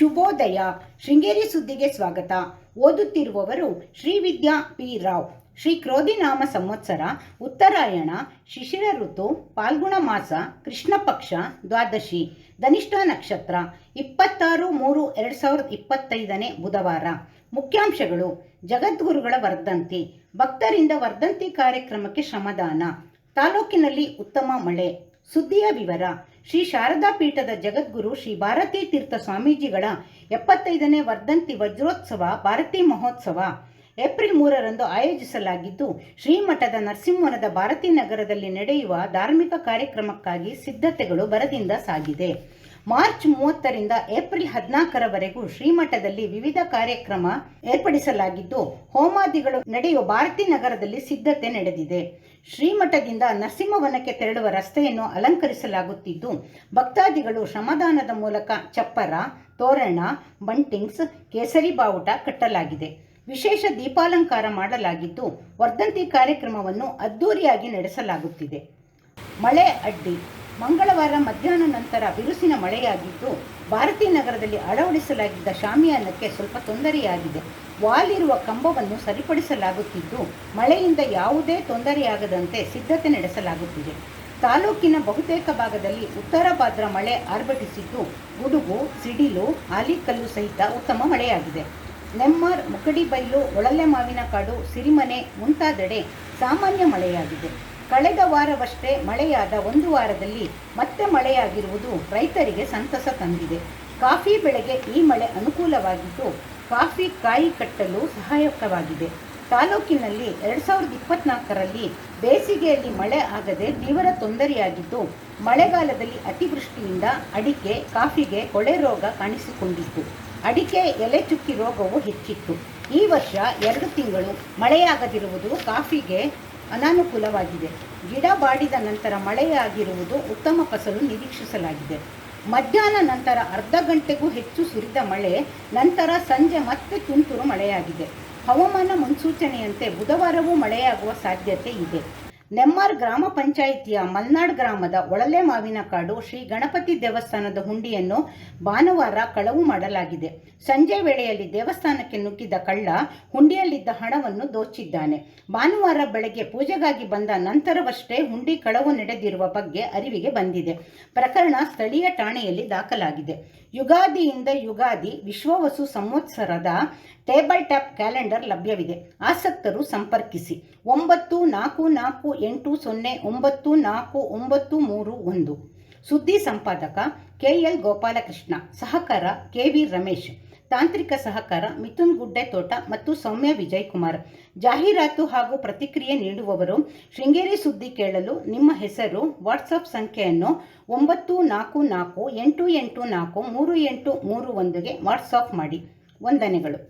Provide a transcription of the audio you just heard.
ಶುಭೋದಯ. ಶೃಂಗೇರಿ ಸುದ್ದಿಗೆ ಸ್ವಾಗತ. ಓದುತ್ತಿರುವವರು ಶ್ರೀವಿದ್ಯಾ ಪಿ. ರಾವ್. ಶ್ರೀ ಕ್ರೋಧಿನಾಮ ಸಂವತ್ಸರ, ಉತ್ತರಾಯಣ, ಶಿಶಿರ ಋತು, ಪಾಲ್ಗುಣ ಮಾಸ, ಕೃಷ್ಣ ಪಕ್ಷ, ದ್ವಾದಶಿ, ಧನಿಷ್ಠ ನಕ್ಷತ್ರ, ಇಪ್ಪತ್ತಾರು ಮೂರು ಎರಡು ಸಾವಿರದ ಇಪ್ಪತ್ತೈದನೇ ಬುಧವಾರ. ಮುಖ್ಯಾಂಶಗಳು. ಜಗದ್ಗುರುಗಳ ವರ್ಧಂತಿ. ಭಕ್ತರಿಂದ ವರ್ಧಂತಿ ಕಾರ್ಯಕ್ರಮಕ್ಕೆ ಶ್ರಮದಾನ. ತಾಲೂಕಿನಲ್ಲಿ ಉತ್ತಮ ಮಳೆ. ಸುದ್ದಿಯ ವಿವರ. ಶ್ರೀ ಶಾರದಾ ಪೀಠದ ಜಗದ್ಗುರು ಶ್ರೀ ಭಾರತೀ ತೀರ್ಥ ಸ್ವಾಮೀಜಿಗಳ ಎಪ್ಪತ್ತೈದನೇ ವರ್ಧಂತಿ ವಜ್ರೋತ್ಸವ, ಭಾರತೀ ಮಹೋತ್ಸವ ಏಪ್ರಿಲ್ ಮೂರರಂದು ಆಯೋಜಿಸಲಾಗಿದ್ದು, ಶ್ರೀಮಠದ ನರಸಿಂಹನದ ಭಾರತೀ ನಗರದಲ್ಲಿ ನಡೆಯುವ ಧಾರ್ಮಿಕ ಕಾರ್ಯಕ್ರಮಕ್ಕಾಗಿ ಸಿದ್ಧತೆಗಳು ಭರದಿಂದ ಸಾಗಿದೆ. ಮಾರ್ಚ್ ಮೂವತ್ತರಿಂದ ಏಪ್ರಿಲ್ ಹದಿನಾಲ್ಕರವರೆಗೂ ಶ್ರೀಮಠದಲ್ಲಿ ವಿವಿಧ ಕಾರ್ಯಕ್ರಮ ಏರ್ಪಡಿಸಲಾಗಿದ್ದು, ಹೋಮಾದಿಗಳು ನಡೆಯುವ ಭಾರತಿ ನಗರದಲ್ಲಿ ಸಿದ್ಧತೆ ನಡೆದಿದೆ. ಶ್ರೀಮಠದಿಂದ ನರಸಿಂಹವನಕ್ಕೆ ತೆರಳುವ ರಸ್ತೆಯನ್ನು ಅಲಂಕರಿಸಲಾಗುತ್ತಿದ್ದು, ಭಕ್ತಾದಿಗಳು ಶ್ರಮದಾನದ ಮೂಲಕ ಚಪ್ಪರ, ತೋರಣ, ಬಂಟಿಂಗ್ಸ್, ಕೇಸರಿ ಬಾವುಟ ಕಟ್ಟಲಾಗಿದೆ. ವಿಶೇಷ ದೀಪಾಲಂಕಾರ ಮಾಡಲಾಗಿದ್ದು, ವರ್ಧಂತಿ ಕಾರ್ಯಕ್ರಮವನ್ನು ಅದ್ದೂರಿಯಾಗಿ ನಡೆಸಲಾಗುತ್ತಿದೆ. ಮಳೆ ಅಡ್ಡಿ ಮಂಗಳವಾರ ಮಧ್ಯಾಹ್ನ ನಂತರ ಬಿರುಸಿನ ಮಳೆಯಾಗಿದ್ದು, ಭಾರತೀ ನಗರದಲ್ಲಿ ಅಳವಡಿಸಲಾಗಿದ್ದ ಶಾಮಿಯಾನಕ್ಕೆ ಸ್ವಲ್ಪ ತೊಂದರೆಯಾಗಿದೆ. ವಾಲಿರುವ ಕಂಬವನ್ನು ಸರಿಪಡಿಸಲಾಗುತ್ತಿದ್ದು, ಮಳೆಯಿಂದ ಯಾವುದೇ ತೊಂದರೆಯಾಗದಂತೆ ಸಿದ್ಧತೆ ನಡೆಸಲಾಗುತ್ತಿದೆ. ತಾಲೂಕಿನ ಬಹುತೇಕ ಭಾಗದಲ್ಲಿ ಉತ್ತರ ಭಾದ್ರ ಮಳೆ ಆರ್ಭಟಿಸಿದ್ದು, ಗುಡುಗು, ಸಿಡಿಲು ಆಲಿಕಲ್ಲು ಸಹಿತ ಉತ್ತಮ ಮಳೆಯಾಗಿದೆ. ನೆಮ್ಮರ್, ಮುಕಡಿಬೈಲು ಒಳಲೆ ಮಾವಿನ ಕಾಡು ಸಿರಿಮನೆ ಮುಂತಾದೆಡೆ ಸಾಮಾನ್ಯ ಮಳೆಯಾಗಿದೆ. ಕಳೆದ ವಾರವಷ್ಟೇ ಮಳೆಯಾದ ಒಂದು ವಾರದಲ್ಲಿ ಮತ್ತೆ ಮಳೆಯಾಗಿರುವುದು ರೈತರಿಗೆ ಸಂತಸ ತಂದಿದೆ. ಕಾಫಿ ಬೆಳೆಗೆ ಈ ಮಳೆ ಅನುಕೂಲವಾಗಿದ್ದು, ಕಾಫಿ ಕಾಯಿ ಕಟ್ಟಲು ಸಹಾಯಕವಾಗಿದೆ. ತಾಲೂಕಿನಲ್ಲಿ ಎರಡು ಸಾವಿರದ ಇಪ್ಪತ್ನಾಲ್ಕರಲ್ಲಿ ಬೇಸಿಗೆಯಲ್ಲಿ ಮಳೆ ಆಗದೆ ತೀವ್ರ ತೊಂದರೆಯಾಗಿದ್ದು, ಮಳೆಗಾಲದಲ್ಲಿ ಅತಿವೃಷ್ಟಿಯಿಂದ ಅಡಿಕೆ, ಕಾಫಿಗೆ ಕೊಳೆ ರೋಗ ಕಾಣಿಸಿಕೊಂಡಿತ್ತು. ಅಡಿಕೆ ಎಲೆ ಚುಕ್ಕಿ ರೋಗವು ಹೆಚ್ಚಿತ್ತು. ಈ ವರ್ಷ ಎರಡು ತಿಂಗಳು ಮಳೆಯಾಗದಿರುವುದು ಕಾಫಿಗೆ ಅನಾನುಕೂಲವಾಗಿದೆ. ಗಿಡ ಬಾಡಿದ ನಂತರ ಮಳೆಯಾಗಿರುವುದು ಉತ್ತಮ ಫಸಲು ನಿರೀಕ್ಷಿಸಲಾಗಿದೆ. ಮಧ್ಯಾಹ್ನ ನಂತರ ಅರ್ಧ ಗಂಟೆಗೂ ಹೆಚ್ಚು ಸುರಿದ ಮಳೆ, ನಂತರ ಸಂಜೆ ಮತ್ತೆ ತುಂತುರು ಮಳೆಯಾಗಿದೆ. ಹವಾಮಾನ ಮುನ್ಸೂಚನೆಯಂತೆ ಬುಧವಾರವೂ ಮಳೆಯಾಗುವ ಸಾಧ್ಯತೆ ಇದೆ. ನೆಮ್ಮಾರ್ ಗ್ರಾಮ ಪಂಚಾಯಿತಿಯ ಮಲ್ನಾಡ್ ಗ್ರಾಮದ ಒಳಲೆ ಮಾವಿನ ಕಾಡು ಶ್ರೀ ಗಣಪತಿ ದೇವಸ್ಥಾನದ ಹುಂಡಿಯನ್ನು ಭಾನುವಾರ ಕಳವು ಮಾಡಲಾಗಿದೆ. ಸಂಜೆ ವೇಳೆಯಲ್ಲಿ ದೇವಸ್ಥಾನಕ್ಕೆ ನುಗ್ಗಿದ ಕಳ್ಳ ಹುಂಡಿಯಲ್ಲಿದ್ದ ಹಣವನ್ನು ದೋಚಿದ್ದಾನೆ. ಭಾನುವಾರ ಬೆಳಗ್ಗೆ ಪೂಜೆಗಾಗಿ ಬಂದ ನಂತರವಷ್ಟೇ ಹುಂಡಿ ಕಳವು ನಡೆದಿರುವ ಬಗ್ಗೆ ಅರಿವಿಗೆ ಬಂದಿದೆ. ಪ್ರಕರಣ ಸ್ಥಳೀಯ ಠಾಣೆಯಲ್ಲಿ ದಾಖಲಾಗಿದೆ. ಯುಗಾದಿಯಿಂದ ಯುಗಾದಿ ವಿಶ್ವವಸು ಸಂವತ್ಸರದ ಟೇಬಲ್ ಟ್ಯಾಪ್ ಕ್ಯಾಲೆಂಡರ್ ಲಭ್ಯವಿದೆ. ಆಸಕ್ತರು ಸಂಪರ್ಕಿಸಿ. ಒಂಬತ್ತು ನಾಲ್ಕು ನಾಲ್ಕು ಎಂಟು ಸೊನ್ನೆ ಒಂಬತ್ತು ನಾಲ್ಕು ಒಂಬತ್ತು ಮೂರು ಒಂದು. ಸುದ್ದಿ ಸಂಪಾದಕ ಕೆಎಲ್ ಗೋಪಾಲಕೃಷ್ಣ, ಸಹಕಾರ ಕೆ ವಿ ರಮೇಶ್, ತಾಂತ್ರಿಕ ಸಹಕಾರ ಮಿಥುನ್ ಗುಡ್ಡೆ ತೋಟ ಮತ್ತು ಸೌಮ್ಯ ವಿಜಯ್ ಕುಮಾರ್ ಜಾಹೀರಾತು ಹಾಗೂ ಪ್ರತಿಕ್ರಿಯೆ ನೀಡುವವರು ಶೃಂಗೇರಿ ಸುದ್ದಿ ಕೇಳಲು ನಿಮ್ಮ ಹೆಸರು ವಾಟ್ಸಪ್ ಸಂಖ್ಯೆಯನ್ನು ಒಂಬತ್ತು ನಾಲ್ಕು ನಾಲ್ಕು ಎಂಟು ಎಂಟು ನಾಲ್ಕು ಮೂರು ಎಂಟು ಮೂರು ಒಂದುಗೆ ವಾಟ್ಸಪ್ ಮಾಡಿ. ವಂದನೆಗಳು.